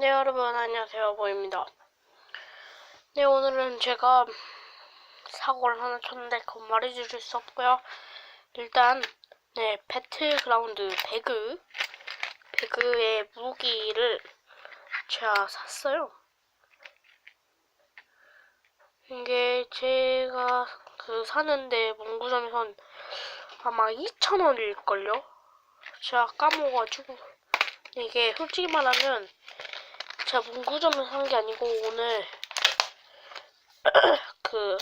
네 여러분 안녕하세요 보입니다. 네 오늘은 제가 사고를 하나 쳤는데 그건 말해주실 수 없고요. 일단 네 배틀그라운드 배그 배그의 무기를 제가 샀어요. 이게 제가 그 사는데 문구점에선 아마 2,000원일걸요? 제가 까먹어가지고 이게 솔직히 말하면 제가 문구점에서 산게 아니고 오늘 그,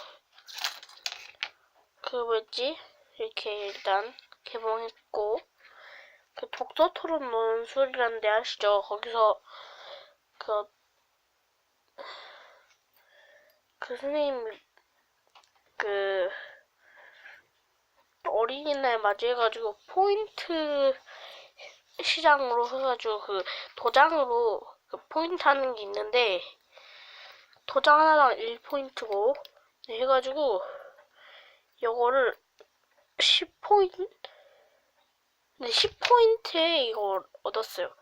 그 뭐였지? 이렇게 일단 개봉했고 그 독서 토론 논술이라는 데 아시죠? 거기서 그, 그 선생님 그 어린이날 맞이해가지고 포인트 시장으로 해가지고 그 도장으로 그 포인트 하는 게 있는데 도장 하나당 1포인트고 네, 해가지고 요거를 10포인트 네 10포인트에 이거 얻었어요.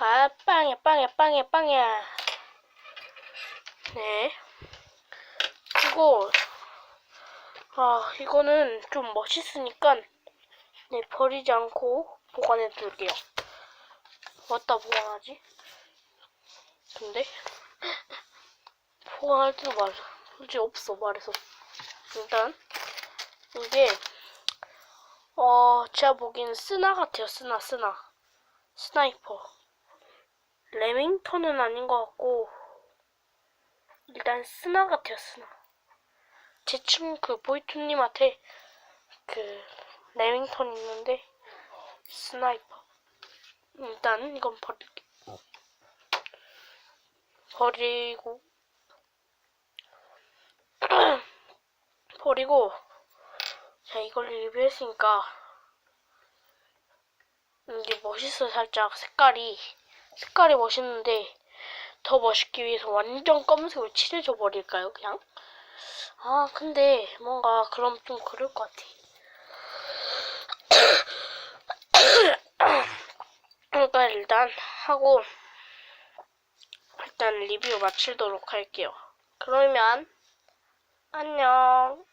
아 빵야 빵야 빵야 빵야. 네. 그리고 아 이거는 좀 멋있으니까 네 버리지 않고 보관해 둘게요. 어디다 보관하지? 근데? 보관할 때도 말 솔직히 없어 말해서. 일단 이게 어 제가 보기엔 스나 같아요 스나 스나. 스나이퍼. 레밍턴은 아닌 것 같고 일단 스나 같아요 스나. 제 친구 그 보이투님한테 그 레밍턴 있는데 스나이퍼. 일단 이건 버릴게 버리고 버리고 자 이걸 리뷰했으니까 이게 멋있어 살짝. 색깔이 색깔이 멋있는데 더 멋있기 위해서 완전 검은색으로 칠해줘 버릴까요 그냥? 아 근데 뭔가 그럼 좀 그럴 것 같아. 그러니까 일단 하고 일단 리뷰 마치도록 할게요. 그러면 안녕.